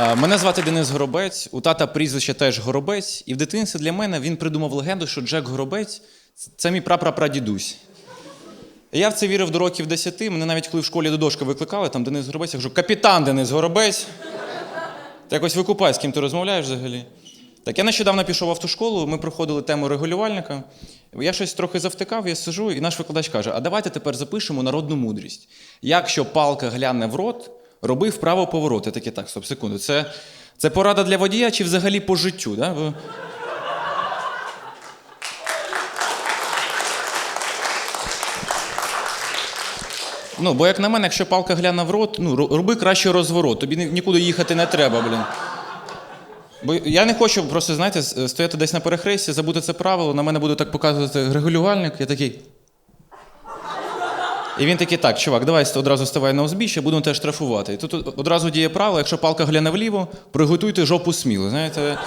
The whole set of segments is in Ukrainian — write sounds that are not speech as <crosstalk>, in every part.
Е, Мене звати Денис Горобець, у тата прізвище теж Горобець, і в дитинстві для мене він придумав легенду, що Джек Горобець це мій прапрапрадідусь. Я в це вірив до років 10. Мене навіть коли в школі до дошки викликали, там Денис Горобець, я кажу, капітан Денис Горобець. Ти якось викупай, з ким ти розмовляєш взагалі. Так я нещодавно пішов в автошколу, ми проходили тему регулювальника. Я щось трохи завтикав, я сижу, і наш викладач каже: а давайте тепер запишемо народну мудрість. Якщо палка гляне в рот, роби вправо поворот. Я такий, так, стоп, секунду. Це, це порада для водія чи взагалі по життю? Да? Ну, бо як на мене, якщо палка гляне в рот, ну, роби краще розворот, тобі нікуди їхати не треба, блін. Бо я не хочу просто, знаєте, стояти десь на перехресті, забути це правило, на мене буде так показувати регулювальник, я такий. І він такий, так, чувак, давай одразу ставай на узбіччя, будемо тебе штрафувати. І тут одразу діє правило, якщо палка гляне вліво, приготуйте жопу сміло. Знаєте.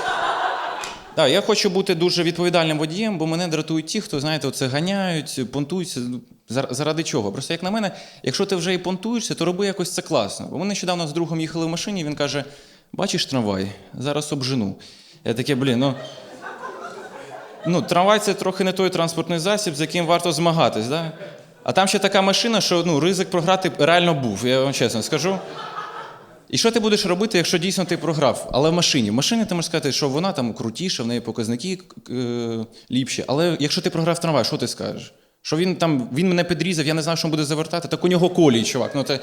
Так, я хочу бути дуже відповідальним водієм, бо мене дратують ті, хто, знаєте, оце ганяють, понтуються. Ну, Заради чого? Просто як на мене, якщо ти вже і понтуєшся, то роби якось це класно. Бо ми нещодавно з другом їхали в машині, він каже: бачиш трамвай, зараз обжену. Я таке, блін, ну. Ну, трамвай це трохи не той транспортний засіб, з яким варто змагатись, да? А там ще така машина, що ну, ризик програти реально був, я вам чесно скажу. І що ти будеш робити, якщо дійсно ти програв? Але в машині. В машині ти можеш сказати, що вона там крутіша, в неї показники е, ліпші. Але якщо ти програв трамвай, що ти скажеш? Що він там він мене підрізав, я не знав, що він буде завертати, так у нього колій, чувак. Ну, це...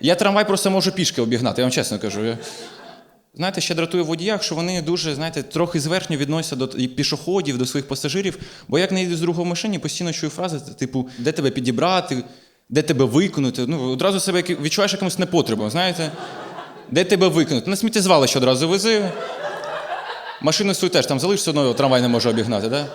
Я трамвай просто можу пішки обігнати, я вам чесно кажу. Я... Знаєте, ще дратує в водіях, що вони дуже, знаєте, трохи зверхньо відносяться до пішоходів, до своїх пасажирів. Бо як не їду з другого машині, постійно чую фрази, типу, де тебе підібрати, де тебе виконати. Ну, одразу себе відчуваєш якимось непотребом, знаєте? Де тебе викинути? На сміттєзвалище одразу вези. Машину свою теж там залиш, одно трамвай не може обігнати, да?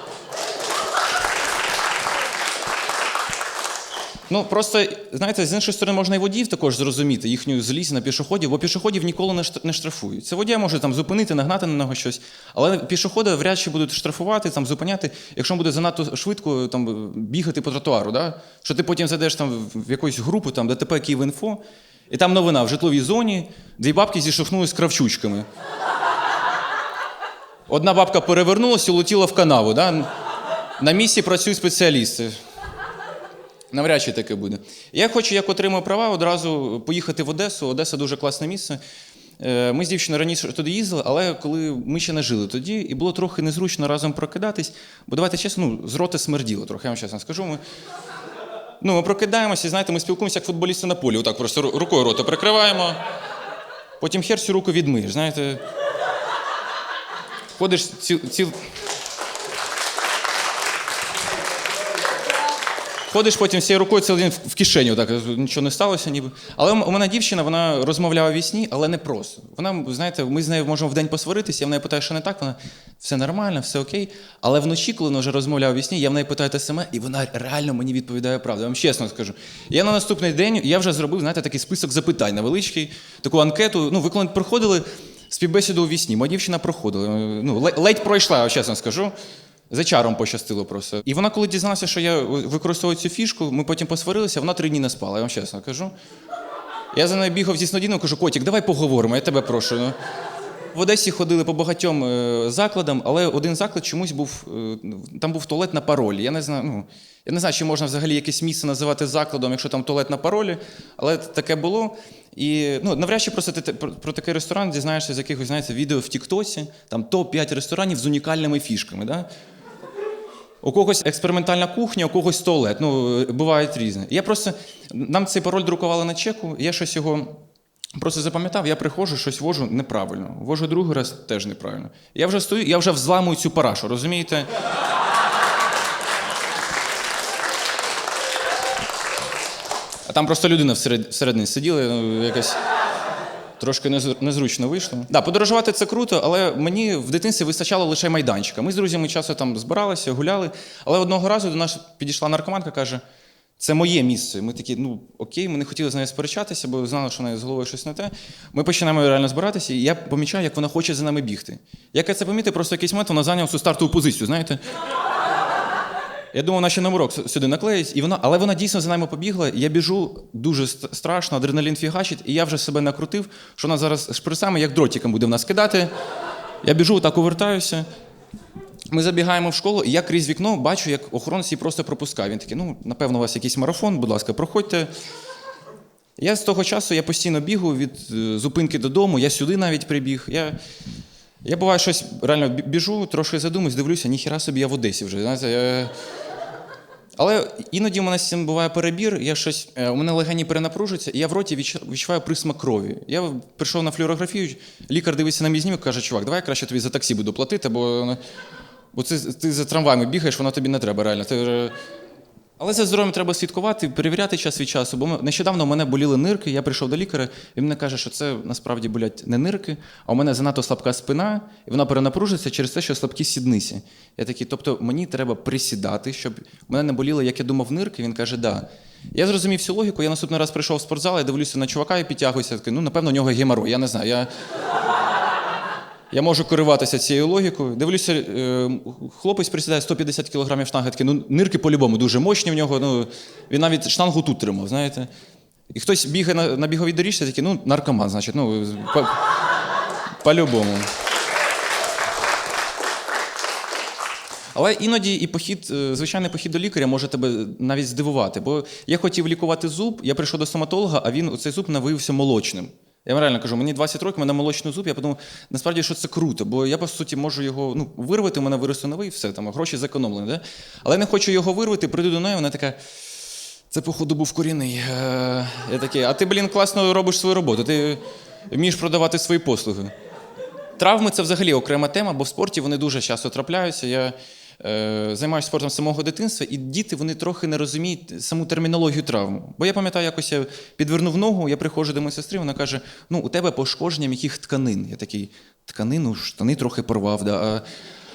Ну, просто, знаєте, з іншої сторони, можна і водіїв також зрозуміти їхню злість на пішоходів, бо пішоходів ніколи не штр- не штрафують. Це водія може там зупинити, нагнати на нього щось, але пішоходи вряд чи будуть штрафувати, там, зупиняти, якщо буде занадто швидко там, бігати по тротуару. Да? Що ти потім зайдеш там, в якусь групу, там, ДТП Київінфо, і там новина в житловій зоні, дві бабки зіштовхнулись кравчучками. Одна бабка перевернулася і улетіла в канаву. Да? На місці працюють спеціалісти. Навряд чи таке буде. Я хочу, як отримаю права, одразу поїхати в Одесу. Одеса дуже класне місце. Е, Ми з дівчиною раніше туди їздили, але коли ми ще не жили тоді, і було трохи незручно разом прокидатись, бо давайте чесно, ну, з роти смерділо трохи, я вам чесно скажу. Ми, ну, ми прокидаємося, і знаєте, ми спілкуємося як футболісти на полі. Отак просто рукою рота прикриваємо, потім хер цю руку відмиєш, знаєте. Ходиш ціл, ціл... Ходиш потім всією рукою цілий день в- кишені, так нічого не сталося, ніби. Але у мене дівчина, вона розмовляла в вісні, але не просто. Вона, знаєте, ми з нею можемо в день посваритися, я в неї питаю, що не так, вона все нормально, все окей. Але вночі, коли вона вже розмовляла в вісні, я в неї питаю те саме, і вона реально мені відповідає правду. Я вам чесно скажу. Я на наступний день я вже зробив, знаєте, такий список запитань невеличкий, таку анкету. Ну, ви коли проходили співбесіду у вісні, моя дівчина проходила. Ну, ле- ледь пройшла, я чесно скажу. За чаром пощастило просто. І вона, коли дізналася, що я використовую цю фішку, ми потім посварилися, вона три дні не спала, я вам чесно кажу. Я за нею бігав зі снодіном, кажу, котик, давай поговоримо, я тебе прошу. Ну. В Одесі ходили по багатьом е, закладам, але один заклад чомусь був. е, там був туалет на паролі. Я не знаю, ну, я не знаю, чи можна взагалі якесь місце називати закладом, якщо там туалет на паролі, але таке було. І ну, навряд чи просто ти про, про такий ресторан дізнаєшся з якихось, знаєте, відео в Тіктосі, там топ-5 ресторанів з унікальними фішками. Да? У когось експериментальна кухня, у когось туалет. Ну, бувають різні. Я просто нам цей пароль друкували на чеку, я щось його просто запам'ятав, я приходжу, щось вожу неправильно. Вожу другий раз теж неправильно. Я вже стою, я вже взламую цю парашу, розумієте? А там просто людина всередині сиділа, ну, якась. Трошки незру- незручно вийшло. Да, подорожувати це круто, але мені в дитинстві вистачало лише майданчика. Ми з друзями часто там збиралися, гуляли. Але одного разу до нас підійшла наркоманка, каже: це моє місце. Ми такі, ну окей, ми не хотіли з нею сперечатися, бо знали, що в з головою щось не те. Ми починаємо реально збиратися, і я помічаю, як вона хоче за нами бігти. Як я це помітив, просто якийсь момент вона зайняла цю стартову позицію, знаєте? Я думав, вона ще номерок сюди наклеїть, і вона, але вона дійсно за нами побігла. Я біжу дуже страшно, адреналін фігачить, і я вже себе накрутив, що вона зараз шприцами, як дротиком буде в нас кидати. Я біжу, так увертаюся. Ми забігаємо в школу, і я крізь вікно бачу, як охоронець її просто пропускає. Він такий, ну, напевно, у вас якийсь марафон, будь ласка, проходьте. Я з того часу я постійно бігаю від е, зупинки додому, я сюди навіть прибіг. Я, я буває щось реально біжу, трошки задумуюсь, дивлюся, ніхіра собі я в Одесі вже. Знаєте, я... Але іноді у мене з цим буває перебір, я щось, е, у мене легені перенапружуються, і я в роті відчуваю присмак крові. Я прийшов на флюорографію, лікар дивиться на мій знімок, каже, чувак, давай я краще тобі за таксі буду платити, бо, бо ти, ти за трамваями бігаєш, воно тобі не треба реально. Ти, але за здоров'ям треба слідкувати, перевіряти час від часу. Бо нещодавно у мене боліли нирки, я прийшов до лікаря, і він мене каже, що це насправді болять не нирки, а у мене занадто слабка спина, і вона перенапружиться через те, що слабкі сідниці. Я такий, тобто мені треба присідати, щоб у мене не боліли, як я думав, нирки. Він каже, да. Я зрозумів всю логіку. Я наступний раз прийшов в спортзал, я дивлюся на чувака і підтягуюся. Такий, ну, напевно, у нього геморой, я не знаю. Я... Я можу керуватися цією логікою. Дивлюся, е, хлопець присідає 150 кг штанги, ну нирки по-любому дуже мощні в нього. Ну, він навіть штангу тут тримав, знаєте. І хтось бігає на, на біговій доріжці, такий, ну, наркоман, значить, ну, по- по-любому. Але іноді і похід, е, звичайний похід до лікаря може тебе навіть здивувати. Бо я хотів лікувати зуб, я прийшов до стоматолога, а він цей зуб не виявився молочним. Я вам реально кажу, мені 20 років, мене молочний зуб, я подумав, насправді, що це круто, бо я, по суті, можу його ну, вирвати, у мене виросте новий, все, там, гроші зекономлені. Да? Але я не хочу його вирвати, прийду до неї, вона така. Це, походу, був корінний. Е, Я такий, а ти, блін, класно робиш свою роботу, ти вмієш продавати свої послуги. Травми це взагалі окрема тема, бо в спорті вони дуже часто трапляються. Я займаюся спортом з самого дитинства, і діти вони трохи не розуміють саму термінологію травм. Бо я пам'ятаю, якось я підвернув ногу, я приходжу до моєї сестри, вона каже: ну, у тебе пошкодження м'яких тканин. Я такий, тканину, штани трохи порвав. Да, а,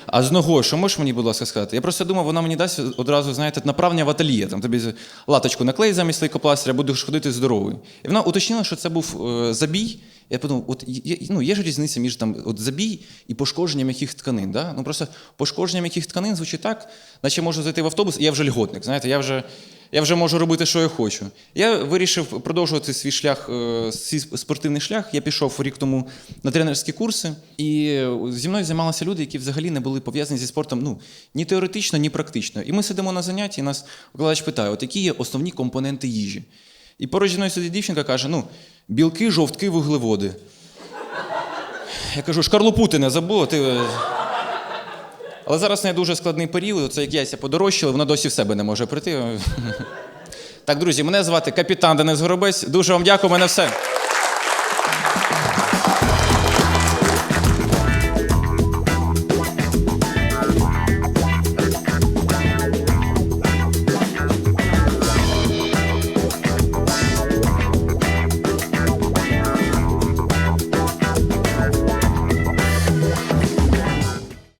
а з ногою, що можеш мені, будь ласка, сказати? Я просто думав, вона мені дасть одразу, знаєте, направлення в ательє. Там тобі латочку наклей замість лейкопластиря, будеш ходити здоровий. І вона уточнила, що це був е, забій. Я подумав, от є, ну, є ж різниця між там от забій і пошкодженням яких тканин. Да? Ну просто пошкодженням яких тканин звучить так, наче можу зайти в автобус, і я вже льготник. Знаєте, я вже, я вже можу робити, що я хочу. Я вирішив продовжувати свій шлях, е, свій спортивний шлях. Я пішов рік тому на тренерські курси, і е, зі мною займалися люди, які взагалі не були пов'язані зі спортом ну, ні теоретично, ні практично. І ми сидимо на занятті, і нас викладач питає, от які є основні компоненти їжі. І поруч зі мною сидить дівчинка каже: ну, білки, жовтки, вуглеводи. Я кажу, шкарлупу ти не забула. Ти... е». Але зараз не дуже складний період, це як яйця подорожчали, вона досі в себе не може прийти. <laughs> Так, друзі, мене звати капітан Денис Горобець. Дуже вам дякую, мене все.